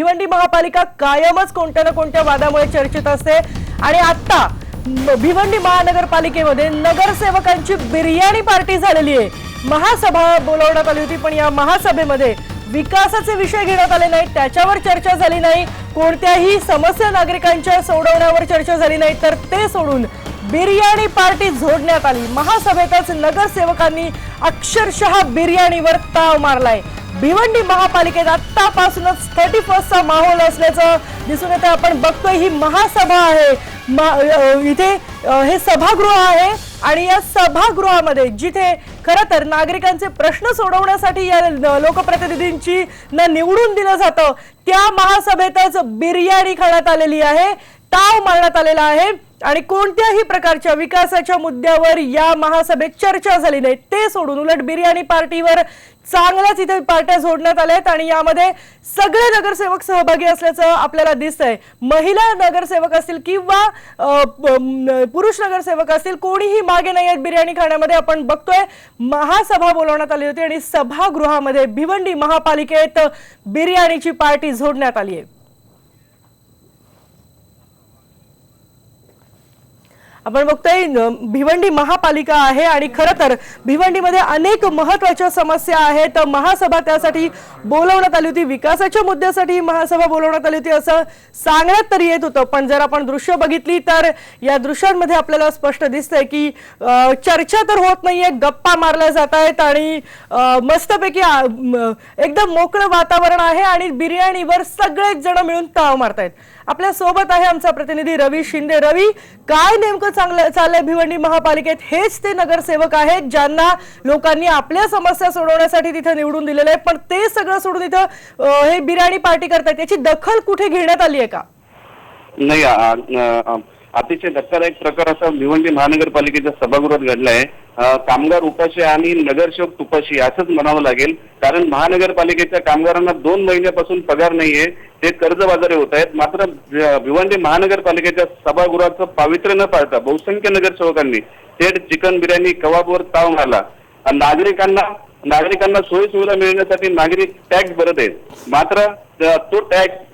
भिवंडी महापालिका कायमच कोणत्या ना कोणत्या वादामुळे चर्चेत असते. आणि आता भिवंडी महानगरपालिकेमध्ये नगरसेवकांची बिर्याणी पार्टी झालेली आहे. महासभा बोलवण्यात आली होती पण या महासभेमध्ये विकासाचे विषय घेण्यात आले नाहीत त्याच्यावर चर्चा झाली नाही. कोणत्याही समस्या नागरिकांच्या सोडवण्यावर चर्चा झाली नाही तर ते सोडून बिर्याणी पार्टी झोडण्यात आली. महासभेतच नगरसेवकांनी अक्षरशः बिर्याणीवर ताव मारलाय. भिवंडी महापालिकेत आतापासूनच थर्टी फर्स्टचा माहोल असल्याचं दिसून येतं. आपण बघतोय ही महासभा आहे. इथे हे सभागृह आहे आणि या सभागृहामध्ये जिथे खरं तर नागरिकांचे प्रश्न सोडवण्यासाठी या लोकप्रतिनिधींची ना निवडून दिलं जातं त्या महासभेतच बिर्याणी खाण्यात आलेली आहे ताव मारण्यात आलेला आहे. आणि कोणत्याही प्रकारच्या विकासाच्या मुद्द्यावर या महासभेत चर्चा झाली नाही. ते सोडून उलट बिर्याणी पार्टीवर चांगल्याच इथे पार्ट्या जोडण्यात आल्या आहेत आणि यामध्ये सगळे नगरसेवक सहभागी असल्याचं आपल्याला दिसतंय. महिला नगरसेवक असतील किंवा पुरुष नगरसेवक असतील कोणीही मागे नाही आहेत बिर्याणी खाण्यामध्ये. आपण बघतोय महासभा बोलवण्यात आली होती आणि सभागृहामध्ये भिवंडी महापालिकेत बिर्याणीची पार्टी जोडण्यात आली आहे. आपण बघतोय भिवंडी महापालिका आहे आणि खरं तर भिवंडीमध्ये अनेक महत्त्वाच्या समस्या आहेत. महासभा त्यासाठी बोलवण्यात आली होती विकासाच्या मुद्द्यासाठी महासभा बोलवण्यात आली होती असं सांगण्यात तरी येत होतं. पण जर आपण दृश्य बघितली तर या दृश्यांमध्ये आपल्याला स्पष्ट दिसतंय की चर्चा तर होत नाहीये गप्पा मारल्या जात आहेत आणि मस्तपैकी एकदम मोकळं वातावरण आहे आणि बिर्याणीवर सगळेच जण मिळून ताव मारतायत. आपल्यासोबत आहे आमचा प्रतिनिधी रवी शिंदे. रवी काय नेमकं चांगलं चाललंय भिवंडी महापालिकेत? हेच ते नगरसेवक आहेत ज्यांना लोकांनी आपल्या समस्या सोडवण्यासाठी तिथे निवडून दिलेलं आहे. पण ते सगळं सोडून इथं हे बिर्याणी पार्टी करतायत. याची दखल कुठे घेण्यात आली आहे का? नाही अतिशय धक्कादायक प्रकार असा भिवंडी महानगरपालिकेच्या सभागृहात घडला आहे कामगार उपाशी आणि नगरसेवक तुपाशी असंच म्हणावं लागेल कारण महानगरपालिकेच्या कामगारांना दोन महिन्यापासून पगार नाहीये ते कर्जबाजारी होत आहेत. मात्र भिवंडी महानगरपालिकेच्या सभागृहाचं पावित्र्य न पाळता बहुसंख्य नगरसेवकांनी थेट चिकन बिर्याणी कबाबवर ताव मारला. नागरिकांना नागरिकांना सोयी सुविधा मिळण्यासाठी नागरिक टॅक्स भरत आहेत. मात्र तो टॅक्स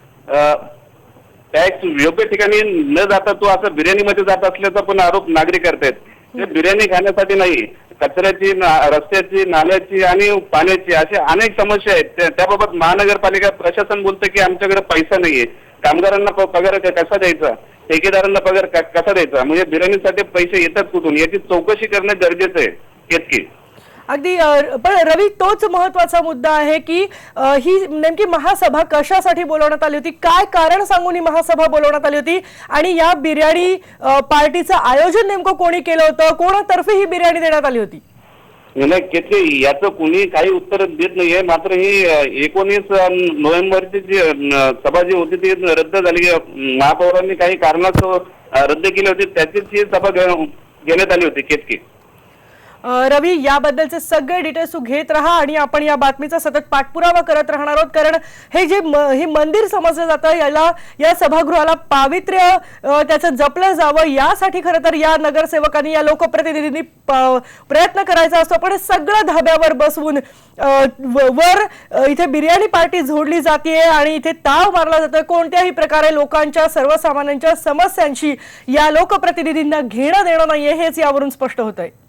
टॅक्स योग्य ठिकाणी न जाता तो असं बिर्याणीमध्ये जात असल्याचा पण आरोप नागरिक करतायत. ते बिर्याणी खाण्यासाठी नाही कचऱ्याची ना- रस्त्याची नाल्याची आणि पाण्याची अशा अनेक समस्या आहेत. त्या- त्याबाबत महानगरपालिका प्रशासन बोलतं की आमच्याकडे पैसा नाहीये. कामगारांना पगार कसा द्यायचा? ठेकेदारांना पगार कसा द्यायचा? म्हणजे बिर्याणीसाठी पैसे येतात कुठून? याची चौकशी करणं गरजेचं आहे. इतकी. अगदी पण रवी तोच महत्त्वाचा मुद्दा आहे की ही नेमकी महासभा कशासाठी बोलवण्यात आली होती? काय कारण सांगून ही महासभा बोलवण्यात आली होती? आणि या बिर्याणी पार्टीचं आयोजन नेमकं कोणी केलं होतं? कोणातर्फे ही बिर्याणी देण्यात आली होती? नाही याचं कुणी काही उत्तर देत नाहीये मात्र ही एकोणीस नोव्हेंबरची जी सभा जी होती ती रद्द झाली. महापौरांनी काही कारणास्तव रद्द केली होती. त्याचीच ही सभा घेण्यात आली होती केतकी. रवी याबद्दलचे सगळे डिटेल्स तू घेत राहा आणि आपण या बातमीचा सतत पाठपुरावा करत राहणार आहोत. कारण हे जे हे मंदिर समजलं जातं याला या सभागृहाला पावित्र्य त्याचं जपलं जावं यासाठी खरं तर या नगरसेवकांनी या लोकप्रतिनिधींनी प्रयत्न करायचा असतो. पण सगळं धाब्यावर बसवून व- वर इथे बिर्याणी पार्टी झोडली जाते आणि इथे ताव मारला जातोय. कोणत्याही प्रकारे लोकांच्या सर्वसामान्यांच्या समस्यांशी या लोकप्रतिनिधींना घेणं देणं नाहीये हेच यावरून स्पष्ट होत आहे